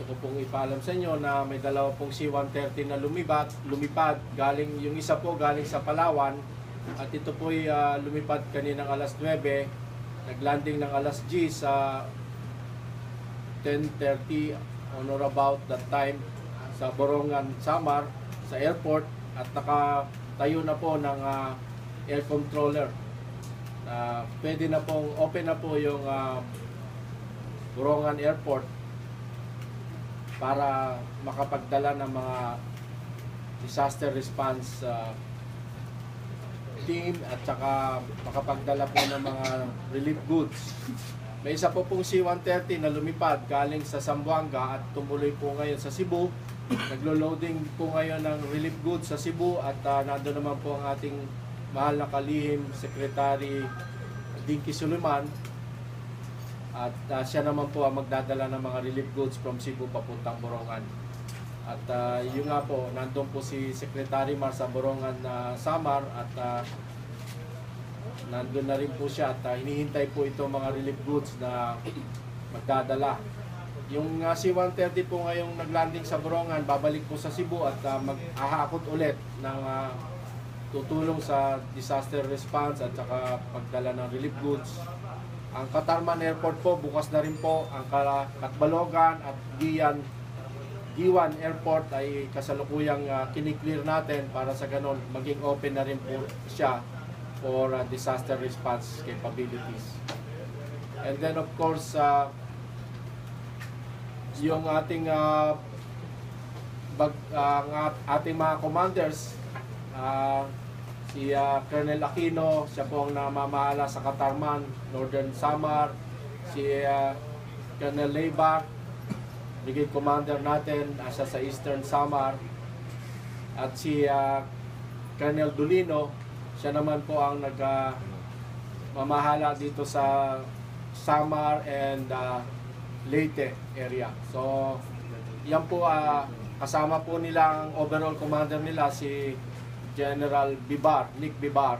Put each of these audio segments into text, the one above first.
gusto ko pong ipaalam sa inyo na may dalawa pong C-130 na lumipad, lumipad. Galing yung isa po galing sa Palawan. At ito po ay ah, lumipad kaninang alas 9 naglanding ng alas G sa 10.30 on or about that time sa Borongan, Samar sa airport. At nakatayo na po ng ah, air controller. Na pwede na pong open na po yung ah, Borongan Airport para makapagdala ng mga disaster response uh, team at saka makapagdala po ng mga relief goods. May isa po pong C-130 na lumipad galing sa Zamboanga at tumuloy po ngayon sa Cebu. Naglo-loading po ngayon ng relief goods sa Cebu at uh, nandun naman po ang ating mahal na kalihim Secretary Dinky Suliman at uh, siya naman po ang magdadala ng mga relief goods from Cebu papuntang Borongan. At uh, yun nga po, nandun po si Secretary Mar sa Borongan na Samar at uh, nandun na rin po siya at uh, hinihintay po ito mga relief goods na magdadala. Yung uh, C-130 po ngayong naglanding sa Borongan, babalik po sa Cebu at uh, mag-ahakot ulit ng uh, tutulong sa disaster response at saka pagdala ng relief goods ang Katarman Airport po, bukas na rin po. Ang Katbalogan at Giyan, Giwan Airport ay kasalukuyang uh, kiniklear natin para sa ganon maging open na rin po siya for uh, disaster response capabilities. And then of course, uh, yung ating uh, bag, uh, ating mga commanders, uh, si uh, Colonel Aquino, siya po ang namamahala sa Katarman, Northern Samar, si uh, Colonel Leibach, Brigade Commander natin, asa sa Eastern Samar, at si uh, Colonel Dulino, siya naman po ang nag uh, dito sa Samar and uh, Leyte area. So, yan po, uh, kasama po nila ang overall commander nila, si General Bibar, Nick Bibar.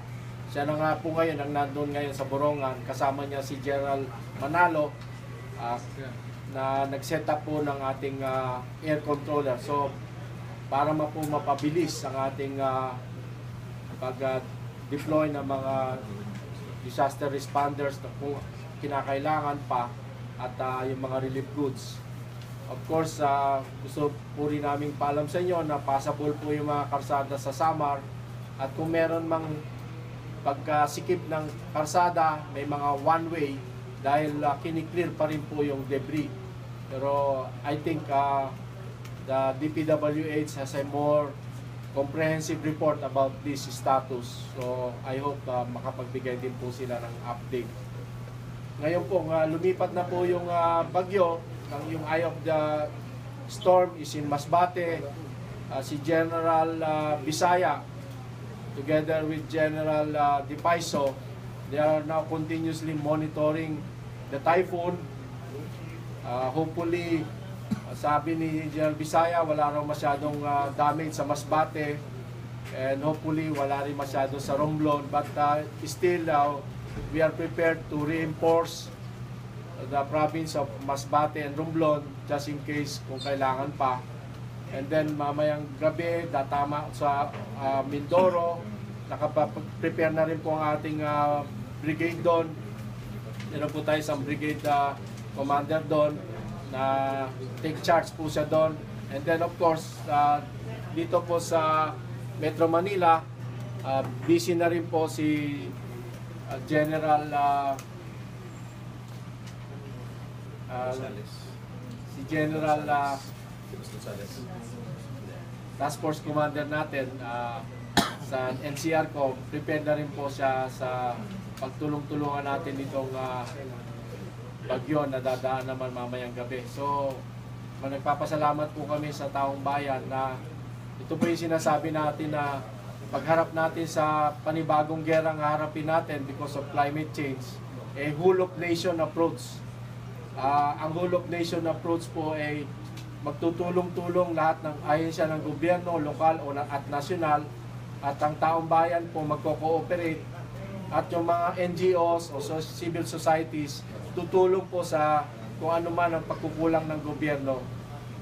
Siya na nga po ngayon ang nandun ngayon sa Borongan. Kasama niya si General Manalo ah, na nag-set up po ng ating ah, air controller. So, para ma po mapabilis ang ating ah, pag-deploy ng mga disaster responders na kung kinakailangan pa at ah, yung mga relief goods. Of course, ah, gusto po rin namin paalam sa inyo na passable po yung mga karsada sa Samar at kung meron mang pagkasikip ng karsada, may mga one-way dahil uh, kiniklear pa rin po yung debris. Pero I think ah, the DPWH has a more comprehensive report about this status. So I hope ah, makapagbigay din po sila ng update. Ngayon po, nga lumipat na po yung ah, bagyo, ang yung eye of the storm is in Masbate. Ah, si General ah, Bisaya, together with General uh, Di Paiso, they are now continuously monitoring the typhoon. Ah, hopefully, ah, sabi ni General Bisaya, wala raw masyadong ah, damage sa Masbate. And hopefully, wala rin masyado sa Romblon. But ah, still, ah, we are prepared to reinforce the province of Masbate and Romblon just in case kung kailangan pa. And then mamayang gabi, datama sa ah, Mindoro, nakapag-prepare na rin po ang ating ah, brigade doon. Meron po tayo isang brigade ah, commander doon na take charge po siya doon. And then of course, ah, dito po sa Metro Manila, ah, busy na rin po si ah, General ah, si General ah, Task Force Commander natin ah, sa NCR ko, prepared na rin po siya sa pagtulong-tulungan natin itong ah, bagyo na dadaan naman mamayang gabi. So, ma- nagpapasalamat po kami sa taong bayan na ito po yung sinasabi natin na pagharap natin sa panibagong gera ang harapin natin because of climate change, a whole of nation approach. Ah, ang whole of nation approach po ay magtutulong-tulong lahat ng ahensya ng gobyerno, lokal o at nasyonal at ang taong bayan po magko-cooperate at yung mga NGOs o civil societies tutulong po sa kung ano man ang pagkukulang ng gobyerno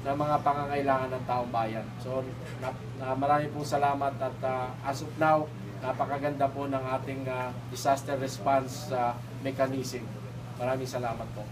ng mga pangangailangan ng taong bayan. So na, na marami pong salamat at ah, as of now, napakaganda po ng ating ah, disaster response ah, mechanism. Maraming salamat po.